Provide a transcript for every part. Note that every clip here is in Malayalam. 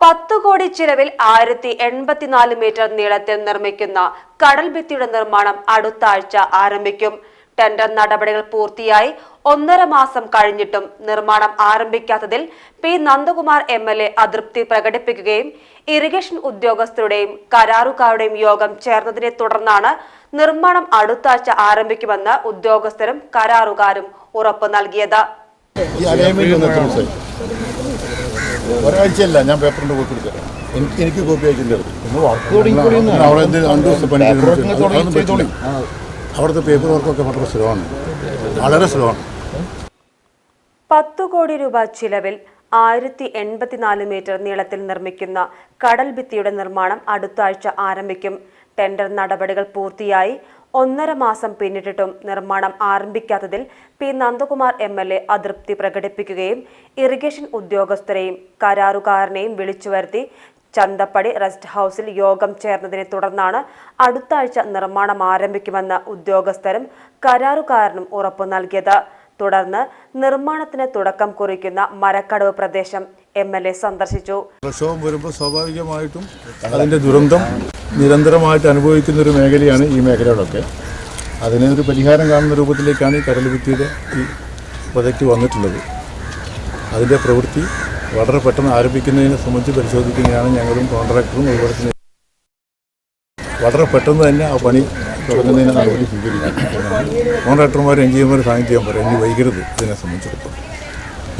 പത്തു കോടി ചിലവിൽ ആയിരത്തി എൺപത്തിനാല് മീറ്റർ നീളത്തിൽ നിർമ്മിക്കുന്ന കടൽഭിത്തിയുടെ നിർമ്മാണം അടുത്ത ആഴ്ച ആരംഭിക്കും. ടെൻഡർ നടപടികൾ പൂർത്തിയായി ഒന്നര മാസം കഴിഞ്ഞിട്ടും നിർമ്മാണം ആരംഭിക്കാത്തതിൽ P Nandakumar M L A അതൃപ്തി പ്രകടിപ്പിക്കുകയും ഇറിഗേഷൻ ഉദ്യോഗസ്ഥരുടെയും കരാറുകാരുടെയും യോഗം ചേർന്നതിനെ തുടർന്നാണ് നിർമ്മാണം അടുത്ത ആഴ്ച ആരംഭിക്കുമെന്ന് ഉദ്യോഗസ്ഥരും കരാറുകാരും ഉറപ്പ് നൽകിയത്. ഒരാഴ്ചയല്ല ഞാൻ പേപ്പറിന്റെ കോപ്പി എടുത്തരാം എനിക്ക് എനിക്ക് കോപ്പി അയച്ചിട്ടുണ്ട് അവിടെ എന്ത് രണ്ട് ദിവസം പണി. അവിടുത്തെ പേപ്പർ വർക്കൊക്കെ വളരെ സ്ലോ ആണ് വളരെ സ്ലോ ആണ് പത്തു കോടി രൂപ ചിലവിൽ ആയിരത്തി എൺപത്തിനാല് മീറ്റർ നീളത്തിൽ നിർമ്മിക്കുന്ന കടൽ ഭിത്തിയുടെ നിർമ്മാണം അടുത്ത ആഴ്ച ആരംഭിക്കും. ടെൻഡർ നടപടികൾ പൂർത്തിയായി. ഒന്നര മാസം പിന്നിട്ടിട്ടും നിർമ്മാണം ആരംഭിക്കാത്തതിൽ P Nandakumar M L A അതൃപ്തി പ്രകടിപ്പിക്കുകയും ഇറിഗേഷൻ ഉദ്യോഗസ്ഥരെയും കരാറുകാരനെയും വിളിച്ചുവരുത്തി ചന്തപ്പടി റെസ്റ്റ് ഹൌസിൽ യോഗം ചേർന്നതിനെ തുടർന്നാണ് അടുത്ത ആഴ്ച നിർമ്മാണം ആരംഭിക്കുമെന്ന് ഉദ്യോഗസ്ഥരും കരാറുകാരനും ഉറപ്പു നൽകിയത്. തുടർന്ന് നിർമ്മാണത്തിന് തുടക്കം കുറിക്കുന്ന മരക്കടവ് പ്രദേശം എം എൽ എ സന്ദർശിച്ചു. പ്രക്ഷോഭം വരുമ്പോൾ സ്വാഭാവികമായിട്ടും അതിന്റെ ദുരന്തം നിരന്തരമായിട്ട് അനുഭവിക്കുന്ന ഒരു മേഖലയാണ് ഈ മേഖലകളൊക്കെ. അതിന് ഒരു പരിഹാരം കാണുന്ന രൂപത്തിലേക്കാണ് ഈ കടൽഭിത്തിയുടെ ഈ പ്രൊജക്റ്റ് വന്നിട്ടുള്ളത്. അതിന്റെ പ്രവൃത്തി വളരെ പെട്ടെന്ന് ആരംഭിക്കുന്നതിനെ സംബന്ധിച്ച് പരിശോധിക്കുന്നതാണ് ഞങ്ങളും കോൺട്രാക്ടറും അതുപോലെ തന്നെ വളരെ പെട്ടെന്ന് തന്നെ ആ പണി തുടങ്ങുന്നതിന് നടപടി കോൺട്രാക്ടർമാർ എൻജിനീയർമാർ സാധനം ചെയ്യാൻ പറയും ഇനി വൈകരുത് ഇതിനെ സംബന്ധിച്ചിടത്തോളം.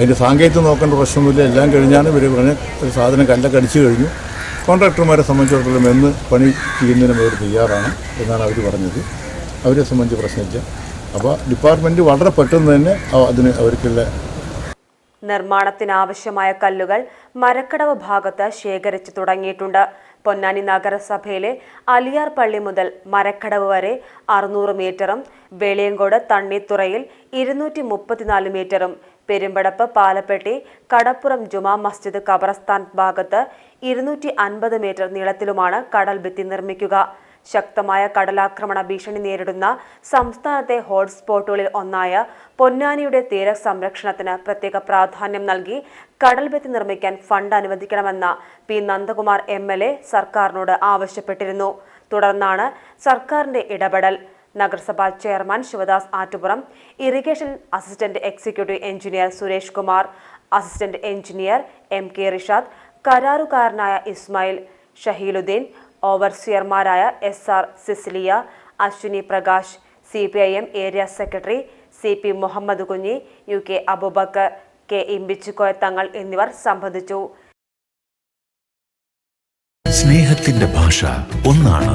അതിന്റെ സാങ്കേതികം നോക്കേണ്ട പ്രശ്നമൊന്നുമില്ല. എല്ലാം കഴിഞ്ഞാണ് ഇവർ പറഞ്ഞ ഒരു സാധനം കല്ലൊക്കെ അടിച്ചു കഴിഞ്ഞു. കോൺട്രാക്ടർമാരെ സംബന്ധിച്ചിടത്തോളം എന്ന് പണി ചെയ്യുന്നതിനും അവർ തയ്യാറാണ് എന്നാണ് അവർ പറഞ്ഞത്. അവരെ സംബന്ധിച്ച് പ്രശ്നമില്ല. അപ്പോൾ ഡിപ്പാർട്ട്മെന്റ് വളരെ പെട്ടെന്ന് തന്നെ അതിന് അവർക്കുള്ള നിർമ്മാണത്തിനാവശ്യമായ കല്ലുകൾ മരക്കടവ് ഭാഗത്ത് ശേഖരിച്ചു തുടങ്ങിയിട്ടുണ്ട്. പൊന്നാനി നഗരസഭയിലെ അലിയാർ പള്ളി മുതൽ മരക്കടവ് വരെ അറുന്നൂറ് മീറ്ററും വെളിയങ്കോട് തണ്ണീത്തുറയിൽ ഇരുന്നൂറ്റി മീറ്ററും പെരുമ്പടപ്പ് പാലപ്പെട്ടി കടപ്പുറം ജുമാ മസ്ജിദ് ഖബറസ്ഥാൻ ഭാഗത്ത് ഇരുന്നൂറ്റി അൻപത് മീറ്റർ നീളത്തിലുമാണ് കടൽ ഭിത്തി നിർമ്മിക്കുക. ശക്തമായ കടലാക്രമണ ഭീഷണി നേരിടുന്ന സംസ്ഥാനത്തെ ഹോട്ട്സ്പോട്ടുകളിൽ ഒന്നായ പൊന്നാനിയുടെ തീര സംരക്ഷണത്തിന് പ്രത്യേക പ്രാധാന്യം നൽകി കടൽ ഭിത്തി നിർമ്മിക്കാൻ ഫണ്ട് അനുവദിക്കണമെന്ന പി നന്ദകുമാർ എ സർക്കാരിനോട് ആവശ്യപ്പെട്ടിരുന്നു. തുടർന്നാണ് സർക്കാരിന്റെ ഇടപെടൽ. നഗരസഭാ chairman Sivadas Attupuram irrigation assistant executive engineer Suresh Kumar assistant engineer M K Rishad കരാറുകാരനായ Ismail Shaheeluddin ഓവർസിയർമാരായ S R Cecilia Ashwini Prakash C P I M area secretary C P Muhammad Kunhi U K Abubakar K Imbichukoya Thangal എന്നിവർ സംബന്ധിച്ചു. സ്നേഹത്തിന്റെ ഭാഷ ഒന്നാണ്